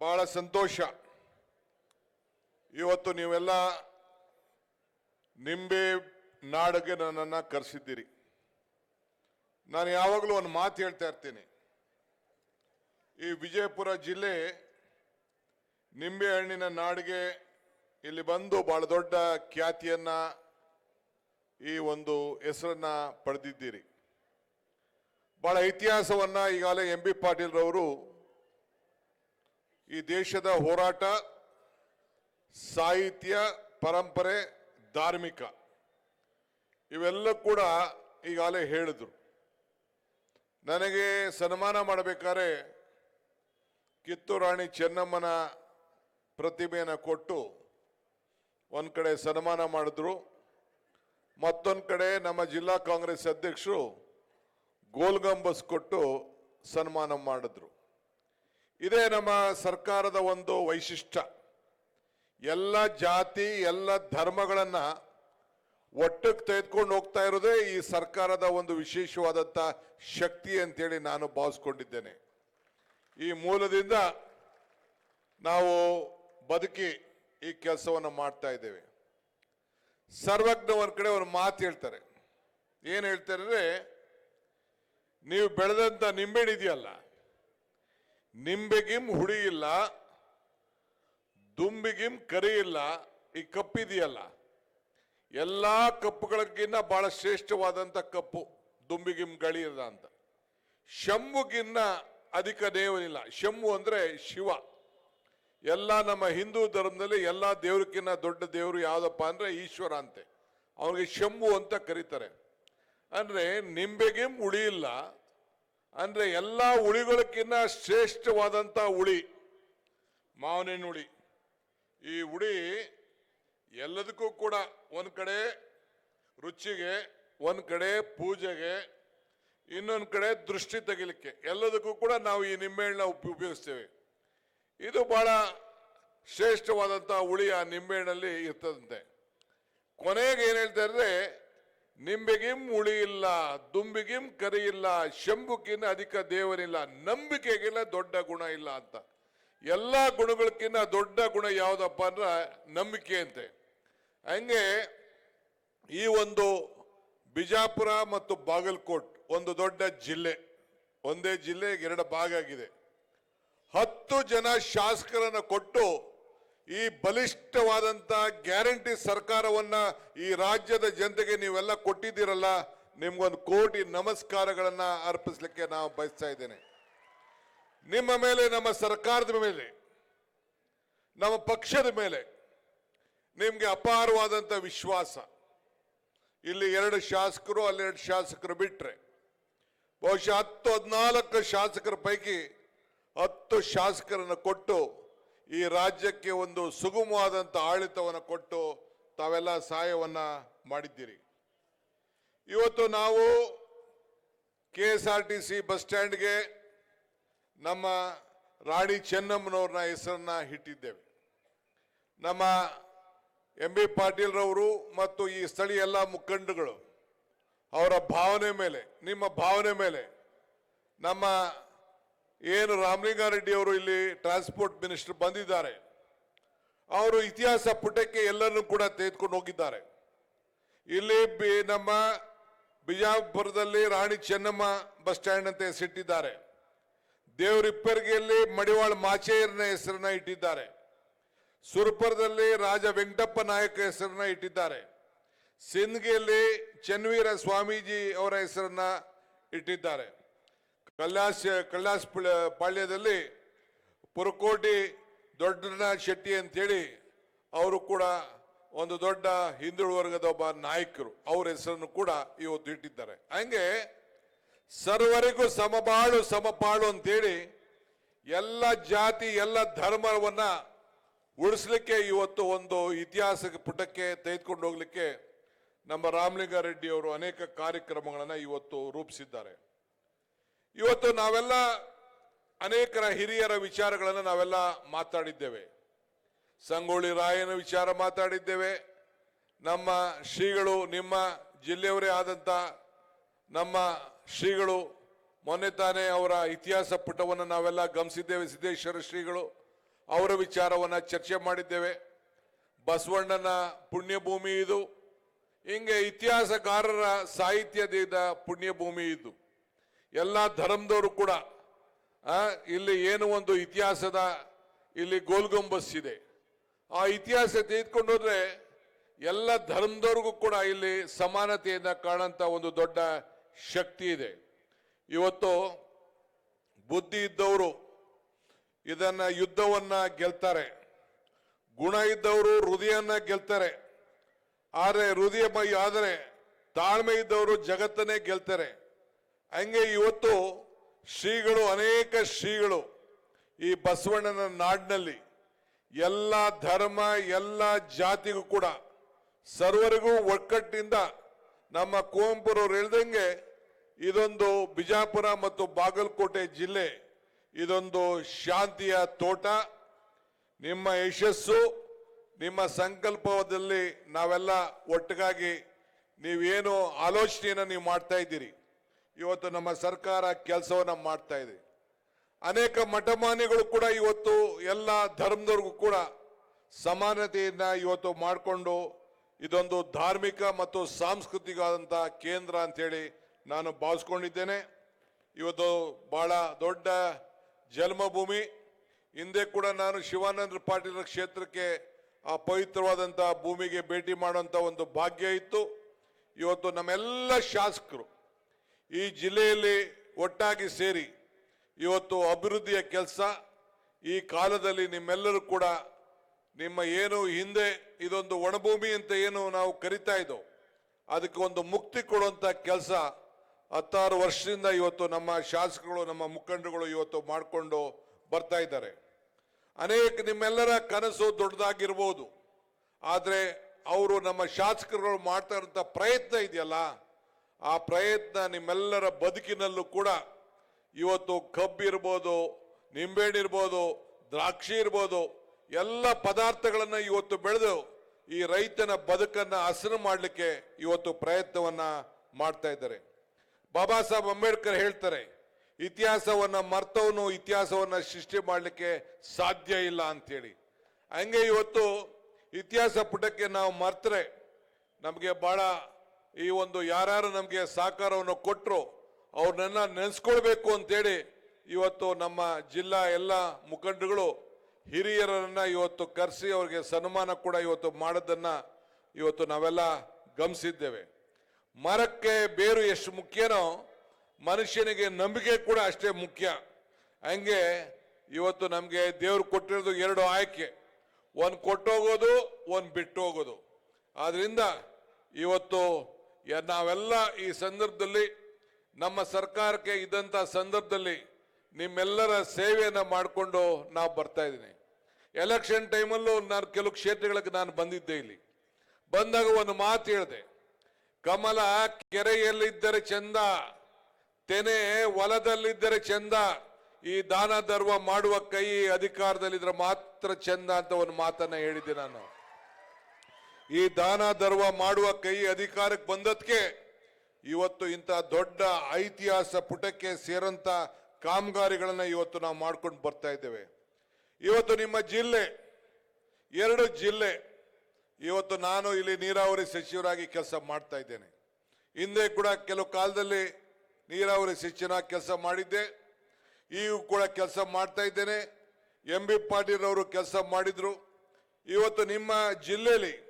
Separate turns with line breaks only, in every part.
ಬಹಳ ಸಂತೋಷ. ಇವತ್ತು ನೀವೆಲ್ಲ ನಿಂಬೆ ನಾಡಿಗೆ ನನ್ನನ್ನು ಕರೆಸಿದ್ದೀರಿ. ನಾನು ಯಾವಾಗಲೂ ಒಂದು ಮಾತು ಹೇಳ್ತಾ ಇರ್ತೀನಿ. ಈ ವಿಜಯಪುರ ಜಿಲ್ಲೆ ನಿಂಬೆ ಹಣ್ಣಿನ ನಾಡಿಗೆ ಇಲ್ಲಿ ಬಂದು ಬಹಳ ದೊಡ್ಡ ಖ್ಯಾತಿಯನ್ನ ಈ ಒಂದು ಹೆಸರನ್ನು ಪಡೆದಿದ್ದೀರಿ. ಬಹಳ ಇತಿಹಾಸವನ್ನ ಈಗಾಗಲೇ ಎಂ ಬಿ ಪಾಟೀಲ್ ರವರು ಈ ದೇಶದ ಹೋರಾಟ ಸಾಹಿತ್ಯ ಪರಂಪರೆ ಧಾರ್ಮಿಕ ಇವೆಲ್ಲ ಕೂಡ ಈಗಾಗಲೇ ಹೇಳಿದ್ರು. ನನಗೆ ಸನ್ಮಾನ ಮಾಡಬೇಕಾದ್ರೆ ಕಿತ್ತೂರು ರಾಣಿ ಚೆನ್ನಮ್ಮನ ಪ್ರತಿಮೆಯನ್ನು ಕೊಟ್ಟು ಒಂದು ಕಡೆ ಸನ್ಮಾನ ಮಾಡಿದ್ರು. ಮತ್ತೊಂದು ಕಡೆ ನಮ್ಮ ಜಿಲ್ಲಾ ಕಾಂಗ್ರೆಸ್ ಅಧ್ಯಕ್ಷರು ಗೋಲ್ಗಂಬಸ್ ಕೊಟ್ಟು ಸನ್ಮಾನ ಮಾಡಿದ್ರು. ಇದೇ ನಮ್ಮ ಸರ್ಕಾರದ ಒಂದು ವೈಶಿಷ್ಟ್ಯ. ಎಲ್ಲ ಜಾತಿ, ಎಲ್ಲ ಧರ್ಮಗಳನ್ನ ಒಟ್ಟಿಗೆ ತೆಗೆದುಕೊಂಡು ಹೋಗ್ತಾ ಇರೋದೇ ಈ ಸರ್ಕಾರದ ಒಂದು ವಿಶೇಷವಾದಂಥ ಶಕ್ತಿ ಅಂತೇಳಿ ನಾನು ಭಾವಿಸ್ಕೊಂಡಿದ್ದೇನೆ. ಈ ಮೂಲದಿಂದ ನಾವು ಬದುಕಿ ಈ ಕೆಲಸವನ್ನು ಮಾಡ್ತಾ ಇದ್ದೇವೆ. ಸರ್ವಜ್ಞ ಒಂದ್ ಕಡೆ ಒಂದು ಮಾತು ಹೇಳ್ತಾರೆ. ಏನು ಹೇಳ್ತಾರೆ ಅಂದರೆ, ನೀವು ಬೆಳೆದಂಥ ನಿಂಬೆಣಿದೆಯಲ್ಲ ನಿಂಬೆಗಿಂ ಹುಳಿ ಇಲ್ಲ ದುಂಬಿಗಿಂ ಕರಿ ಇಲ್ಲ ಈ ಕಪ್ಪಿದೆಯಲ್ಲ ಎಲ್ಲಾ ಕಪ್ಪುಗಳಿಗಿನ್ನ ಬಹಳ ಶ್ರೇಷ್ಠವಾದಂತ ಕಪ್ಪು ದುಂಬಿಗಿಂ ಇಲ್ಲ ಅಂತ. ಶಂಭುಗಿನ್ನ ಅಧಿಕ ದೇವನಿಲ್ಲ ಶಂಭು ಅಂದ್ರೆ ಶಿವ. ಎಲ್ಲ ನಮ್ಮ ಹಿಂದೂ ಧರ್ಮದಲ್ಲಿ ಎಲ್ಲ ದೇವ್ರಕ್ಕಿನ್ನ ದೊಡ್ಡ ದೇವರು ಯಾವುದಪ್ಪ ಅಂದ್ರೆ ಈಶ್ವರ ಅಂತೆ. ಅವನಿಗೆ ಶಂಭು ಅಂತ ಕರೀತಾರೆ. ಅಂದ್ರೆ ನಿಂಬೆಗೆ ಹುಳಿ ಇಲ್ಲ ಅಂದ್ರೆ ಎಲ್ಲ ಉಳಿಗಳಕ್ಕಿಂತ ಶ್ರೇಷ್ಠವಾದಂತ ಉಳಿ ಮಾವಿನ ಉಳಿ ಈ ಉಳಿ ಎಲ್ಲದಕ್ಕೂ ಕೂಡ ಒಂದು ಕಡೆ ರುಚಿಗೆ, ಒಂದು ಕಡೆ ಪೂಜೆಗೆ, ಇನ್ನೊಂದು ಕಡೆ ದೃಷ್ಟಿ ತೆಗಿಲಿಕ್ಕೆ. ಎಲ್ಲದಕ್ಕೂ ಕೂಡ ನಾವು ಈ ನಿಂಬೆಹಣ್ಣನ್ನ ಉಪ, ಉಪಯೋಗಿಸ್ತೇವೆ. ಇದು ಬಹಳ ಶ್ರೇಷ್ಠವಾದಂಥ ಹುಳಿ ಆ ನಿಂಬೆಹಣ್ಣಲ್ಲಿ ಇರ್ತದಂತೆ. ಕೊನೆಗೆ ಏನು ಹೇಳ್ತಾ ಅಂದ್ರೆ ನಿಂಬೆಗಿಂ ಉಳಿಯಿಲ್ಲ ದುಂಬಿಗಿಂ ಕರಿ ಇಲ್ಲ ಶಂಭುಕಿನ್ನ ಅಧಿಕ ದೇವರಿಲ್ಲ ನಂಬಿಕೆಗಿಲ್ಲ ದೊಡ್ಡ ಗುಣ ಇಲ್ಲ ಅಂತ. ಎಲ್ಲ ಗುಣಗಳಕ್ಕಿಂತ ದೊಡ್ಡ ಗುಣ ಯಾವುದಪ್ಪ ಅಂದ್ರೆ ನಂಬಿಕೆ ಅಂತೆ. ಹಂಗೆ ಈ ಒಂದು ಬಿಜಾಪುರ ಮತ್ತು ಬಾಗಲಕೋಟ್ ಒಂದು ದೊಡ್ಡ ಜಿಲ್ಲೆ, ಒಂದೇ ಜಿಲ್ಲೆ ಎರಡು ಭಾಗ ಆಗಿದೆ. ಹತ್ತು ಜನ ಶಾಸಕರನ್ನು ಕೊಟ್ಟು ಈ ಬಲಿಷ್ಠವಾದಂತ ಗ್ಯಾರಂಟಿ ಸರ್ಕಾರವನ್ನ ಈ ರಾಜ್ಯದ ಜನತೆಗೆ ನೀವೆಲ್ಲ ಕೊಟ್ಟಿದ್ದೀರಲ್ಲ, ನಿಮ್ಗೊಂದು ಕೋಟಿ ನಮಸ್ಕಾರಗಳನ್ನ ಅರ್ಪಿಸ್ಲಿಕ್ಕೆ ನಾವು ಬಯಸ್ತಾ ಇದ್ದೇನೆ. ನಿಮ್ಮ ಮೇಲೆ, ನಮ್ಮ ಸರ್ಕಾರದ ಮೇಲೆ, ನಮ್ಮ ಪಕ್ಷದ ಮೇಲೆ ನಿಮ್ಗೆ ಅಪಾರವಾದಂತ ವಿಶ್ವಾಸ. ಇಲ್ಲಿ ಎರಡು ಶಾಸಕರು, ಅಲ್ಲಿ ಎರಡು ಶಾಸಕರು ಬಿಟ್ರೆ, ಬಹುಶಃ ಹತ್ತು, ಹದಿನಾಲ್ಕು ಶಾಸಕರ ಪೈಕಿ ಹತ್ತು ಶಾಸಕರನ್ನು ಕೊಟ್ಟು ಈ ರಾಜ್ಯಕ್ಕೆ ಒಂದು ಸುಗಮವಾದಂಥ ಆಡಳಿತವನ್ನು ಕೊಟ್ಟು ತಾವೆಲ್ಲ ಸಹಾಯವನ್ನ ಮಾಡಿದ್ದೀರಿ. ಇವತ್ತು ನಾವು K S R T C bus ಸ್ಟ್ಯಾಂಡ್ಗೆ ನಮ್ಮ ರಾಣಿ ಚೆನ್ನಮ್ಮನವ್ರನ್ನ ಹೆಸರನ್ನ ಇಟ್ಟಿದ್ದೇವೆ. ನಮ್ಮ ಎಂ ಬಿ ಪಾಟೀಲ್ ರವರು ಮತ್ತು ಈ ಸ್ಥಳೀಯ ಎಲ್ಲ ಮುಖಂಡಗಳು ಅವರ ಭಾವನೆ ಮೇಲೆ, ನಿಮ್ಮ ಭಾವನೆ ಮೇಲೆ ನಮ್ಮ ಏನು ರಾಮಲಿಂಗಾರೆಡ್ಡಿ ಅವರು ಇಲ್ಲಿ ಟ್ರಾನ್ಸ್ಪೋರ್ಟ್ ಮಿನಿಸ್ಟರ್ ಬಂದಿದ್ದಾರೆ, ಅವರು ಇತಿಹಾಸ ಪುಟಕ್ಕೆ ಎಲ್ಲರನ್ನೂ ಕೂಡ ತೆಗೆದುಕೊಂಡು ಹೋಗಿದ್ದಾರೆ. ಇಲ್ಲಿ ಬಿ- ನಮ್ಮ ಬಿಜಾಪುರದಲ್ಲಿ ರಾಣಿ ಚೆನ್ನಮ್ಮ ಬಸ್ ಸ್ಟ್ಯಾಂಡ್ ಅಂತ ಹೆಸರಿಟ್ಟಿದ್ದಾರೆ. ದೇವರಿಪ್ಪರಿಗೆಯಲ್ಲಿ ಮಡಿವಾಳ ಮಾಚೇಯರ್ನ ಹೆಸರನ್ನ ಇಟ್ಟಿದ್ದಾರೆ. ಸುರಪುರದಲ್ಲಿ ರಾಜ ವೆಂಕಟಪ್ಪ ನಾಯಕ ಹೆಸರನ್ನ ಇಟ್ಟಿದ್ದಾರೆ. ಸಿಂದ್ಗಿಯಲ್ಲಿ ಚನ್ವೀರ ಸ್ವಾಮೀಜಿ ಅವರ ಹೆಸರನ್ನ ಇಟ್ಟಿದ್ದಾರೆ. ಕಲ್ಯಾಸ್ ಕಲ್ಯಾಸ ಪಾಳ್ಯದಲ್ಲಿ ಪುರಕೋಟಿ ದೊಡ್ಡನಾಥ್ ಶೆಟ್ಟಿ ಅಂತೇಳಿ ಅವರು ಕೂಡ ಒಂದು ದೊಡ್ಡ ಹಿಂದುಳು ವರ್ಗದ ಒಬ್ಬ ನಾಯಕರು. ಅವ್ರ ಹೆಸರನ್ನು ಕೂಡ ಇವತ್ತು ಇಟ್ಟಿದ್ದಾರೆ. ಹಂಗೆ ಸರ್ವರಿಗೂ ಸಮಬಾಳು, ಸಮಪಾಳು ಅಂತೇಳಿ ಎಲ್ಲ ಜಾತಿ, ಎಲ್ಲ ಧರ್ಮವನ್ನ ಉಳಿಸ್ಲಿಕ್ಕೆ ಇವತ್ತು ಒಂದು ಇತಿಹಾಸ ಪುಟಕ್ಕೆ ತೆಗೆದುಕೊಂಡು ಹೋಗ್ಲಿಕ್ಕೆ ನಮ್ಮ ರಾಮಲಿಂಗಾರೆಡ್ಡಿ ಅವರು ಅನೇಕ ಕಾರ್ಯಕ್ರಮಗಳನ್ನು ಇವತ್ತು ರೂಪಿಸಿದ್ದಾರೆ. ಇವತ್ತು ನಾವೆಲ್ಲ ಅನೇಕರ ಹಿರಿಯರ ವಿಚಾರಗಳನ್ನು ನಾವೆಲ್ಲ ಮಾತಾಡಿದ್ದೇವೆ. ಸಂಗೊಳ್ಳಿ ರಾಯನ ವಿಚಾರ ಮಾತಾಡಿದ್ದೇವೆ. ನಮ್ಮ ಶ್ರೀಗಳು, ನಿಮ್ಮ ಜಿಲ್ಲೆಯವರೇ ಆದಂತ ನಮ್ಮ ಶ್ರೀಗಳು, ಮೊನ್ನೆ ತಾನೇ ಅವರ ಇತಿಹಾಸ ಪುಟವನ್ನು ನಾವೆಲ್ಲ ಗಮನಿಸಿದ್ದೇವೆ, ಸಿದ್ದೇಶ್ವರ ಶ್ರೀಗಳು. ಅವರ ವಿಚಾರವನ್ನು ಚರ್ಚೆ ಮಾಡಿದ್ದೇವೆ. ಬಸವಣ್ಣನ ಪುಣ್ಯಭೂಮಿ ಇದು. ಹಿಂಗೆ ಇತಿಹಾಸಕಾರರ ಸಾಹಿತ್ಯದ ಪುಣ್ಯಭೂಮಿ ಇದು. ಎಲ್ಲ ಧರ್ಮದವರು ಕೂಡ ಇಲ್ಲಿ ಏನು ಒಂದು ಇತಿಹಾಸದ ಇಲ್ಲಿ ಗೋಲ್ಗೊಂಬಸ್ ಇದೆ. ಆ ಇತಿಹಾಸ ತೆಗೆದುಕೊಂಡು ಹೋದ್ರೆ ಎಲ್ಲ ಧರ್ಮದವ್ರಿಗೂ ಕೂಡ ಇಲ್ಲಿ ಸಮಾನತೆಯನ್ನ ಕಾಣಂತ ಒಂದು ದೊಡ್ಡ ಶಕ್ತಿ ಇದೆ. ಇವತ್ತು ಬುದ್ಧಿ ಇದ್ದವರು ಇದನ್ನ ಯುದ್ಧವನ್ನ ಗೆಲ್ತಾರೆ. ಗುಣ ಇದ್ದವರು ಹೃದಯನ್ನ ಗೆಲ್ತಾರೆ. ಆದರೆ ಹೃದಯ ಆದರೆ ತಾಳ್ಮೆ ಇದ್ದವರು ಜಗತ್ತನ್ನೇ ಗೆಲ್ತಾರೆ. ಹಂಗೆ ಇವತ್ತು ಶ್ರೀಗಳು, ಅನೇಕ ಶ್ರೀಗಳು ಈ ಬಸವಣ್ಣನ ನಾಡಿನಲ್ಲಿ ಎಲ್ಲ ಧರ್ಮ, ಎಲ್ಲ ಜಾತಿಗೂ ಕೂಡ ಸರ್ವರಿಗೂ ಒಕ್ಕಟ್ಟಿಂದ ನಮ್ಮ ಕುವೆಂಪುರವ್ರು ಹೇಳ್ದಂಗೆ ಇದೊಂದು ಬಿಜಾಪುರ ಮತ್ತು ಬಾಗಲಕೋಟೆ ಜಿಲ್ಲೆ ಇದೊಂದು ಶಾಂತಿಯ ತೋಟ. ನಿಮ್ಮ ಯಶಸ್ಸು, ನಿಮ್ಮ ಸಂಕಲ್ಪದಲ್ಲಿ ನಾವೆಲ್ಲ ಒಟ್ಟಿಗಾಗಿ ನೀವೇನು ಆಲೋಚನೆಯನ್ನು ನೀವು ಮಾಡ್ತಾ ಇದ್ದೀರಿ. ಇವತ್ತು ನಮ್ಮ ಸರ್ಕಾರ ಕೆಲಸವನ್ನ ಮಾಡ್ತಾ ಇದೆ. ಅನೇಕ ಮಠಮಾನಿಗಳು ಕೂಡ ಇವತ್ತು ಎಲ್ಲ ಧರ್ಮದವ್ರಿಗೂ ಕೂಡ ಸಮಾನತೆಯನ್ನ ಇವತ್ತು ಮಾಡಿಕೊಂಡು ಇದೊಂದು ಧಾರ್ಮಿಕ ಮತ್ತು ಸಾಂಸ್ಕೃತಿಕ ಆದಂತಹ ಕೇಂದ್ರ ಅಂತೇಳಿ ನಾನು ಭಾವಿಸ್ಕೊಂಡಿದ್ದೇನೆ. ಇವತ್ತು ಬಹಳ ದೊಡ್ಡ ಜನ್ಮಭೂಮಿ. ಹಿಂದೆ ಕೂಡ ನಾನು ಶಿವಾನಂದ ಪಾಟೀಲ್ ಕ್ಷೇತ್ರಕ್ಕೆ ಆ ಪವಿತ್ರವಾದಂಥ ಭೂಮಿಗೆ ಭೇಟಿ ಮಾಡುವಂಥ ಒಂದು ಭಾಗ್ಯ ಇತ್ತು. ಇವತ್ತು ನಮ್ಮೆಲ್ಲ ಶಾಸಕರು ಈ ಜಿಲ್ಲೆಯಲ್ಲಿ ಒಟ್ಟಾಗಿ ಸೇರಿ ಇವತ್ತು ಅಭಿವೃದ್ಧಿಯ ಕೆಲಸ. ಈ ಕಾಲದಲ್ಲಿ ನಿಮ್ಮೆಲ್ಲರೂ ಕೂಡ ನಿಮ್ಮ ಏನು ಹಿಂದೆ ಇದೊಂದು ಒಣಭೂಮಿ ಅಂತ ಏನು ನಾವು ಕರಿತಾ ಇದ್ದೋ, ಅದಕ್ಕೆ ಒಂದು ಮುಕ್ತಿ ಕೊಡುವಂಥ ಕೆಲಸ ಹತ್ತಾರು ವರ್ಷದಿಂದ ಇವತ್ತು ನಮ್ಮ ಶಾಸಕರು, ನಮ್ಮ ಮುಖಂಡರುಗಳು ಇವತ್ತು ಮಾಡಿಕೊಂಡು ಬರ್ತಾ ಇದ್ದಾರೆ. ಅನೇಕ ನಿಮ್ಮೆಲ್ಲರ ಕನಸು ದೊಡ್ಡದಾಗಿರ್ಬೋದು. ಆದರೆ ಅವರು ನಮ್ಮ ಶಾಸಕರುಗಳು ಮಾಡ್ತಾ ಇರೋಂಥ ಪ್ರಯತ್ನ ಇದೆಯಲ್ಲ ಆ ಪ್ರಯತ್ನ ನಿಮ್ಮೆಲ್ಲರ ಬದುಕಿನಲ್ಲೂ ಕೂಡ ಇವತ್ತು ಕಬ್ಬಿರ್ಬೋದು ಇರ್ಬೋದು, ನಿಂಬೆಹಣ್ಣು ಇರ್ಬೋದು, ದ್ರಾಕ್ಷಿ ಇರ್ಬೋದು, ಎಲ್ಲ ಪದಾರ್ಥಗಳನ್ನು ಇವತ್ತು ಬೆಳೆದು ಈ ರೈತನ ಬದುಕನ್ನ ಹಸನು ಮಾಡಲಿಕ್ಕೆ ಇವತ್ತು ಪ್ರಯತ್ನವನ್ನ ಮಾಡ್ತಾ ಇದ್ದಾರೆ. ಬಾಬಾ ಸಾಹೇಬ್ ಅಂಬೇಡ್ಕರ್ ಹೇಳ್ತಾರೆ, ಇತಿಹಾಸವನ್ನ ಮರ್ತವನು ಇತಿಹಾಸವನ್ನ ಸೃಷ್ಟಿ ಮಾಡಲಿಕ್ಕೆ ಸಾಧ್ಯ ಇಲ್ಲ ಅಂತೇಳಿ ಹಂಗೆ ಇವತ್ತು ಇತಿಹಾಸ ಪುಟಕ್ಕೆ ನಾವು ಮರ್ತರೆ ನಮಗೆ ಬಹಳ ಈ ಒಂದು ಯಾರ್ಯಾರು ನಮಗೆ ಸಹಕಾರವನ್ನು ಕೊಟ್ಟರು ಅವ್ರನ್ನೆಲ್ಲ ನೆನೆಸ್ಕೊಳ್ಬೇಕು ಅಂತೇಳಿ ಇವತ್ತು ನಮ್ಮ ಜಿಲ್ಲಾ ಎಲ್ಲ ಮುಖಂಡರುಗಳು ಹಿರಿಯರನ್ನು ಇವತ್ತು ಕರೆಸಿ ಅವರಿಗೆ ಸನ್ಮಾನ ಕೂಡ ಇವತ್ತು ಮಾಡೋದನ್ನು ಇವತ್ತು ನಾವೆಲ್ಲ ಗಮನಿಸಿದ್ದೇವೆ. ಮರಕ್ಕೆ ಬೇರು ಎಷ್ಟು ಮುಖ್ಯನೋ ಮನುಷ್ಯನಿಗೆ ನಂಬಿಕೆ ಕೂಡ ಅಷ್ಟೇ ಮುಖ್ಯ. ಹಂಗೆ ಇವತ್ತು ನಮಗೆ ದೇವರು ಕೊಟ್ಟಿರೋದು ಎರಡು ಆಯ್ಕೆ. ಒಂದು ಕೊಟ್ಟೋಗೋದು, ಒಂದು ಬಿಟ್ಟು ಹೋಗೋದು ಆದ್ದರಿಂದ ಇವತ್ತು ನಾವೆಲ್ಲ ಈ ಸಂದರ್ಭದಲ್ಲಿ ನಮ್ಮ ಸರ್ಕಾರಕ್ಕೆ ಇದ್ದಂಥ ಸಂದರ್ಭದಲ್ಲಿ ನಿಮ್ಮೆಲ್ಲರ ಸೇವೆಯನ್ನು ಮಾಡಿಕೊಂಡು ನಾವು ಬರ್ತಾ ಇದ್ದೀನಿ. ಎಲೆಕ್ಷನ್ ಟೈಮಲ್ಲೂ ನಾನು ಕೆಲವು ಕ್ಷೇತ್ರಗಳಿಗೆ ನಾನು ಬಂದಿದ್ದೆ ಇಲ್ಲಿ. ಬಂದಾಗ ಒಂದು ಮಾತು ಹೇಳಿದೆ. ಕಮಲ ಕೆರೆಯಲ್ಲಿದ್ದರೆ ಚಂದ, ತೆನೆ ಹೊಲದಲ್ಲಿದ್ದರೆ ಚಂದ, ಈ ದಾನ ಧರ್ಮ ಮಾಡುವ ಕೈ ಅಧಿಕಾರದಲ್ಲಿದ್ದರೆ ಮಾತ್ರ ಚಂದ ಅಂತ ಒಂದು ಮಾತನ್ನ ಹೇಳಿದ್ದೆ ನಾನು. ಈ ದಾನ ಧರ್ಮ ಮಾಡುವ ಕೈ ಅಧಿಕಾರಕ್ಕೆ ಬಂದದ್ಕೆ ಇವತ್ತು ಇಂಥ ದೊಡ್ಡ ಐತಿಹಾಸ ಪುಟಕ್ಕೆ ಸೇರಂತ ಕಾಮಗಾರಿಗಳನ್ನ ಇವತ್ತು ನಾವು ಮಾಡ್ಕೊಂಡು ಬರ್ತಾ ಇದ್ದೇವೆ. ಇವತ್ತು ನಿಮ್ಮ ಜಿಲ್ಲೆ, ಎರಡು ಜಿಲ್ಲೆ ಇವತ್ತು ನಾನು ಇಲ್ಲಿ ನೀರಾವರಿ ಸಚಿವರಾಗಿ ಕೆಲಸ ಮಾಡ್ತಾ ಇದ್ದೇನೆ. ಹಿಂದೆ ಕೂಡ ಕೆಲವು ಕಾಲದಲ್ಲಿ ನೀರಾವರಿ ಸಚಿವ ಕೆಲಸ ಮಾಡಿದ್ದೆ. ಈಗ ಕೂಡ ಕೆಲಸ ಮಾಡ್ತಾ ಇದ್ದೇನೆ. ಎಂ ಬಿ ಪಾಟೀಲ್ ಅವರು ಕೆಲಸ ಮಾಡಿದ್ರು. ಇವತ್ತು ನಿಮ್ಮ ಜಿಲ್ಲೆಯಲ್ಲಿ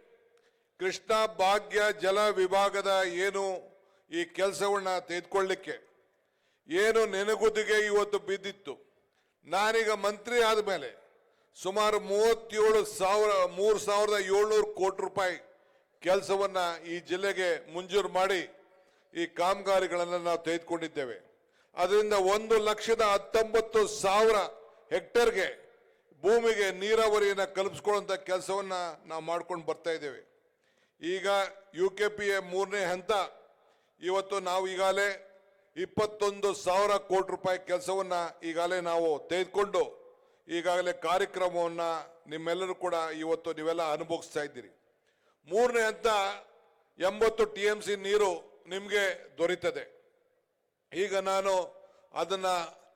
ಕೃಷ್ಣ ಭಾಗ್ಯ ಜಲ ವಿಭಾಗದ ಏನು ಈ ಕೆಲಸವನ್ನ ತೆಗೆದುಕೊಳ್ಳಿಕ್ಕೆ? ಏನು ನೆನಗುದಿಗೆ ಇವತ್ತು ಬಿದ್ದಿತ್ತು? ನಾನೀಗ ಮಂತ್ರಿ ಆದಮೇಲೆ ಸುಮಾರು ಮೂವತ್ತೇಳು ಸಾವಿರ, ಮೂರು ಸಾವಿರದ ಏಳ್ನೂರು ಕೋಟಿ ರೂಪಾಯಿ ಕೆಲಸವನ್ನ ಈ ಜಿಲ್ಲೆಗೆ ಮಂಜೂರು ಮಾಡಿ ಈ ಕಾಮಗಾರಿಗಳನ್ನು ನಾವು ತೆಗೆದುಕೊಂಡಿದ್ದೇವೆ. ಅದರಿಂದ ಒಂದು ಲಕ್ಷದ ಹತ್ತೊಂಬತ್ತು ಸಾವಿರ ಹೆಕ್ಟರ್ಗೆ ಭೂಮಿಗೆ ನೀರಾವರಿಯನ್ನು ಕಲ್ಪಿಸ್ಕೊಳ್ಳುವಂಥ ಕೆಲಸವನ್ನ ನಾವು ಮಾಡ್ಕೊಂಡು ಬರ್ತಾ ಇದ್ದೇವೆ. ಈಗ ಯು ಕೆ ಪಿ ಎ ಮೂರನೇ ಹಂತ. ಇವತ್ತು ನಾವು ಈಗಾಗಲೇ ಇಪ್ಪತ್ತೊಂದು ಸಾವಿರ ಕೋಟಿ ರೂಪಾಯಿ ಕೆಲಸವನ್ನ ಈಗಾಗಲೇ ನಾವು ತೆಗೆದುಕೊಂಡು ಈಗಾಗಲೇ ಕಾರ್ಯಕ್ರಮವನ್ನ ನಿಮ್ಮೆಲ್ಲರೂ ಕೂಡ ಇವತ್ತು ನೀವೆಲ್ಲ ಅನುಭವಿಸ್ತಾ ಇದ್ದೀರಿ. ಮೂರನೇ ಹಂತ, ಎಂಬತ್ತು ಟಿ ಎಂ ಸಿ ನೀರು ನಿಮಗೆ ದೊರೀತದೆ. ಈಗ ನಾನು ಅದನ್ನ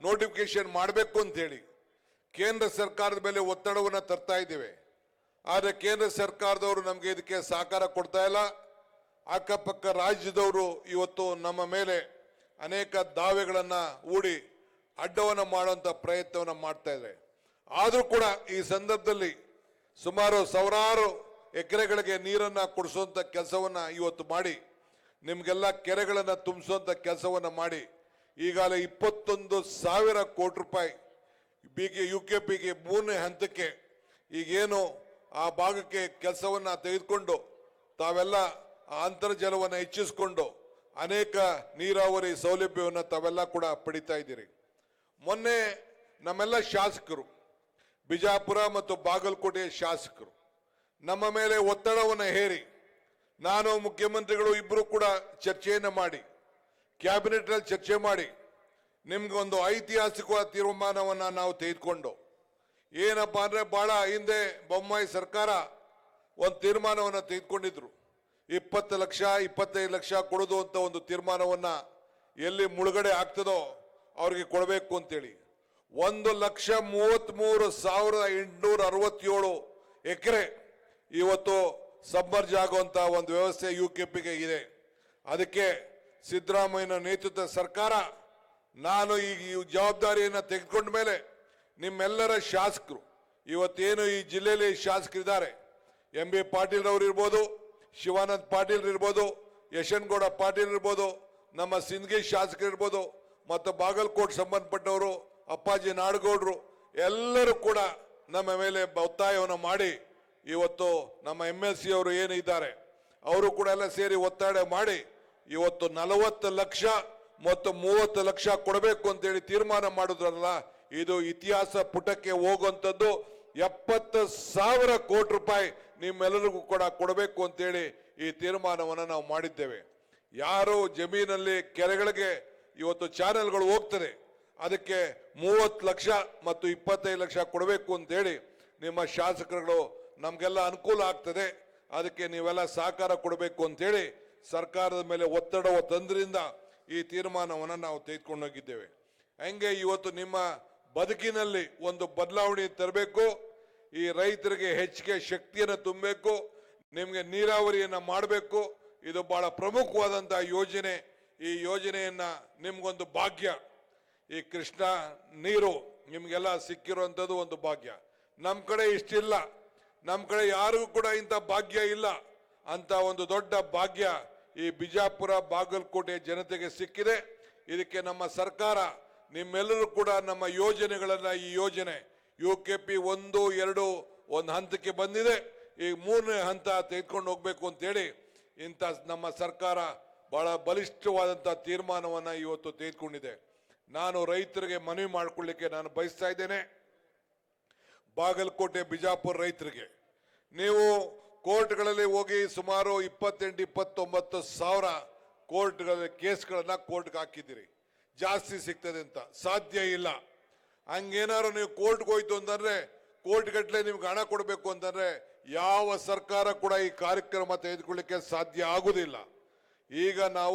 ನೋಟಿಫಿಕೇಶನ್ ಮಾಡಬೇಕು ಅಂತ ಹೇಳಿ ಕೇಂದ್ರ ಸರ್ಕಾರದ ಮೇಲೆ ಒತ್ತಡವನ್ನು ತರ್ತಾ ಇದ್ದೇವೆ. ಆದರೆ ಕೇಂದ್ರ ಸರ್ಕಾರದವರು ನಮಗೆ ಇದಕ್ಕೆ ಸಹಕಾರ ಕೊಡ್ತಾ ಇಲ್ಲ. ಅಕ್ಕಪಕ್ಕ ರಾಜ್ಯದವರು ಇವತ್ತು ನಮ್ಮ ಮೇಲೆ ಅನೇಕ ದಾವೆಗಳನ್ನು ಹೂಡಿ ಅಡ್ಡವನ್ನು ಮಾಡುವಂಥ ಪ್ರಯತ್ನವನ್ನು ಮಾಡ್ತಾ ಇದೆ ಆದರೂ ಕೂಡ ಈ ಸಂದರ್ಭದಲ್ಲಿ ಸುಮಾರು ಸಾವಿರಾರು ಎಕರೆಗಳಿಗೆ ನೀರನ್ನು ಕೊಡಿಸುವಂಥ ಕೆಲಸವನ್ನು ಇವತ್ತು ಮಾಡಿ, ನಿಮಗೆಲ್ಲ ಕೆರೆಗಳನ್ನು ತುಂಬಿಸುವಂಥ ಕೆಲಸವನ್ನು ಮಾಡಿ, ಈಗಾಗಲೇ ಇಪ್ಪತ್ತೊಂದು ಸಾವಿರ ಕೋಟಿ ರೂಪಾಯಿ ಬಿಗೆ ಯು ಕೆ ಪಿಗೆ ಮೂರನೇ ಹಂತಕ್ಕೆ ಈಗೇನು ಆ ಭಾಗಕ್ಕೆ ಕೆಲಸವನ್ನು ತೆಗೆದುಕೊಂಡು ತಾವೆಲ್ಲ ಅಂತರ್ಜಲವನ್ನು ಹೆಚ್ಚಿಸಿಕೊಂಡು ಅನೇಕ ನೀರಾವರಿ ಸೌಲಭ್ಯವನ್ನು ತಾವೆಲ್ಲ ಕೂಡ ಪಡಿತಾ ಇದ್ದೀರಿ. ಮೊನ್ನೆ ನಮ್ಮೆಲ್ಲ ಶಾಸಕರು, ಬಿಜಾಪುರ ಮತ್ತು ಬಾಗಲಕೋಟೆಯ ಶಾಸಕರು, ನಮ್ಮ ಮೇಲೆ ಒತ್ತಡವನ್ನು ಹೇರಿ, ನಾನು ಮುಖ್ಯಮಂತ್ರಿಗಳು ಇಬ್ಬರು ಕೂಡ ಚರ್ಚೆಯನ್ನು ಮಾಡಿ, ಕ್ಯಾಬಿನೆಟ್ನಲ್ಲಿ ಚರ್ಚೆ ಮಾಡಿ ನಿಮ್ಗೊಂದು ಐತಿಹಾಸಿಕ ತೀರ್ಮಾನವನ್ನು ನಾವು ತೆಗೆದುಕೊಂಡು ಏನಪ್ಪ ಅಂದರೆ ಭಾಳ ಹಿಂದೆ ಬೊಮ್ಮಾಯಿ ಸರ್ಕಾರ ಒಂದು ತೀರ್ಮಾನವನ್ನು ತೆಗೆದುಕೊಂಡಿದ್ರು. ಇಪ್ಪತ್ತು ಲಕ್ಷ, ಇಪ್ಪತ್ತೈದು ಲಕ್ಷ ಕೊಡೋದು ಅಂತ ಒಂದು ತೀರ್ಮಾನವನ್ನು ಎಲ್ಲಿ ಮುಳುಗಡೆ ಆಗ್ತದೋ ಅವ್ರಿಗೆ ಕೊಡಬೇಕು ಅಂತೇಳಿ. ಒಂದು ಲಕ್ಷ ಮೂವತ್ತ್ಮೂರು ಸಾವಿರದ ಎಂಟುನೂರ ಅರವತ್ತೇಳು ಎಕರೆ ಇವತ್ತು ಸಬ್ಮರ್ಜ್ ಆಗುವಂಥ ಒಂದು ವ್ಯವಸ್ಥೆ ಯು ಕೆ ಪಿಗೆ ಇದೆ. ಅದಕ್ಕೆ ಸಿದ್ದರಾಮಯ್ಯನ ನೇತೃತ್ವದ ಸರ್ಕಾರ ನಾನು ಈ ಜವಾಬ್ದಾರಿಯನ್ನು ತೆಗೆದುಕೊಂಡ ಮೇಲೆ ನಿಮ್ಮೆಲ್ಲರ ಶಾಸಕರು. ಇವತ್ತೇನು ಈ ಜಿಲ್ಲೆಯಲ್ಲಿ ಶಾಸಕರಿದ್ದಾರೆ? ಎಂ ಬಿ ಪಾಟೀಲ್ ರವರು ಇರ್ಬೋದು, ಶಿವಾನಂದ್ ಪಾಟೀಲ್ ಇರ್ಬೋದು, ಯಶನ್ಗೌಡ ಪಾಟೀಲ್ ಇರ್ಬೋದು, ನಮ್ಮ ಸಿಂದಗಿ ಶಾಸಕರು ಇರ್ಬೋದು, ಮತ್ತು ಬಾಗಲಕೋಟ್ ಸಂಬಂಧಪಟ್ಟವರು, ಅಪ್ಪಾಜಿ ನಾಡಗೌಡರು, ಎಲ್ಲರೂ ಕೂಡ ನಮ್ಮ ಮೇಲೆ ಒತ್ತಾಯವನ್ನು ಮಾಡಿ ಇವತ್ತು ನಮ್ಮ ಎಂ ಎಲ್ ಸಿ ಅವರು ಏನಿದ್ದಾರೆ, ಅವರು ಕೂಡ ಎಲ್ಲ ಸೇರಿ ಒತ್ತಾಯ ಮಾಡಿ ಇವತ್ತು ನಲವತ್ತು ಲಕ್ಷ ಮತ್ತು ಮೂವತ್ತು ಲಕ್ಷ ಕೊಡಬೇಕು ಅಂತೇಳಿ ತೀರ್ಮಾನ ಮಾಡಿದ್ರಲ್ಲ ಇದು ಇತಿಹಾಸ ಪುಟಕ್ಕೆ ಹೋಗುವಂಥದ್ದು ಎಪ್ಪತ್ತು ಸಾವಿರ ಕೋಟಿ ರೂಪಾಯಿ ನಿಮ್ಮೆಲ್ಲರಿಗೂ ಕೂಡ ಕೊಡಬೇಕು ಅಂತೇಳಿ ಈ ತೀರ್ಮಾನವನ್ನು ನಾವು ಮಾಡಿದ್ದೇವೆ. ಯಾರು ಜಮೀನಲ್ಲಿ ಕೆರೆಗಳಿಗೆ ಇವತ್ತು ಚಾನೆಲ್ಗಳು ಹೋಗ್ತದೆ, ಅದಕ್ಕೆ ಮೂವತ್ತು ಲಕ್ಷ ಮತ್ತು ಇಪ್ಪತ್ತೈದು ಲಕ್ಷ ಕೊಡಬೇಕು ಅಂತೇಳಿ ನಿಮ್ಮ ಶಾಸಕರುಗಳು ನಮಗೆಲ್ಲ ಅನುಕೂಲ ಆಗ್ತದೆ. ಅದಕ್ಕೆ ನೀವೆಲ್ಲ ಸಹಕಾರ ಕೊಡಬೇಕು ಅಂತೇಳಿ ಸರ್ಕಾರದ ಮೇಲೆ ಒತ್ತಡ ತಂದ್ರಿಂದ ಈ ತೀರ್ಮಾನವನ್ನು ನಾವು ತೆಗೆದುಕೊಂಡೋಗಿದ್ದೇವೆ ಹಂಗೆ ಇವತ್ತು ನಿಮ್ಮ ಬದುಕಿನಲ್ಲಿ ಒಂದು ಬದಲಾವಣೆ ತರಬೇಕು, ಈ ರೈತರಿಗೆ ಹೆಚ್ಚಿಗೆ ಶಕ್ತಿಯನ್ನು ತುಂಬಬೇಕು, ನಿಮಗೆ ನೀರಾವರಿಯನ್ನು ಮಾಡಬೇಕು. ಇದು ಬಹಳ ಪ್ರಮುಖವಾದಂತಹ ಯೋಜನೆ. ಈ ಯೋಜನೆಯನ್ನ ನಿಮ್ಗೊಂದು ಭಾಗ್ಯ. ಈ ಕೃಷ್ಣ ನೀರು ನಿಮಗೆಲ್ಲ ಸಿಕ್ಕಿರುವಂಥದ್ದು ಒಂದು ಭಾಗ್ಯ. ನಮ್ಮ ಕಡೆ ಇಷ್ಟಿಲ್ಲ. ನಮ್ಮ ಕಡೆ ಯಾರಿಗೂ ಕೂಡ ಇಂಥ ಭಾಗ್ಯ ಇಲ್ಲ. ಅಂತ ಒಂದು ದೊಡ್ಡ ಭಾಗ್ಯ ಈ ಬಿಜಾಪುರ ಬಾಗಲಕೋಟೆ ಜನತೆಗೆ ಸಿಕ್ಕಿದೆ. ಇದಕ್ಕೆ ನಮ್ಮ ಸರ್ಕಾರ ನಿಮ್ಮೆಲ್ಲರೂ ಕೂಡ ನಮ್ಮ ಯೋಜನೆಗಳನ್ನ ಈ ಯೋಜನೆ ಯು ಕೆ ಪಿ ಒಂದು, ಎರಡು ಒಂದು ಹಂತಕ್ಕೆ ಬಂದಿದೆ. ಈ ಮೂರನೇ ಹಂತ ತೆಗೆದುಕೊಂಡು ಹೋಗಬೇಕು ಅಂತೇಳಿ ಇಂಥ ನಮ್ಮ ಸರ್ಕಾರ ಬಹಳ ಬಲಿಷ್ಠವಾದಂಥ ತೀರ್ಮಾನವನ್ನು ಇವತ್ತು ತೆಗೆದುಕೊಂಡಿದೆ. ನಾನು ರೈತರಿಗೆ ಮನವಿ ಮಾಡಿಕೊಳ್ಳಿಕ್ಕೆ ನಾನು ಬಯಸ್ತಾ ಇದ್ದೇನೆ. ಬಾಗಲಕೋಟೆ, ಬಿಜಾಪುರ ರೈತರಿಗೆ. ನೀವು ಕೋರ್ಟ್ಗಳಲ್ಲಿ ಹೋಗಿ ಸುಮಾರು ಇಪ್ಪತ್ತೆಂಟು, ಇಪ್ಪತ್ತೊಂಬತ್ತು ಸಾವಿರ ಕೋರ್ಟ್ಗಳಲ್ಲಿ ಕೇಸ್ಗಳನ್ನು ಕೋರ್ಟ್ಗೆ ಹಾಕಿದ್ದೀರಿ. ಜಾಸ್ತಿ ಸಿಗ್ತದೆ ಅಂತ. ಸಾಧ್ಯ ಇಲ್ಲ. ಹಂಗೇನಾದ್ರು ನೀವು ಕೋರ್ಟ್ಗೆ ಹೋಯ್ತು ಅಂತಂದ್ರೆ ಕೋರ್ಟ್ ಗಟ್ಟಲೆ ನಿಮ್ಗೆ ಹಣ ಕೊಡಬೇಕು ಅಂತಂದ್ರೆ, ಯಾವ ಸರ್ಕಾರ ಕೂಡ ಈ ಕಾರ್ಯಕ್ರಮ ತೆಗೆದುಕೊಳ್ಳಿಕ್ಕೆ ಸಾಧ್ಯ ಆಗುದಿಲ್ಲ. ಈಗ ನಾವು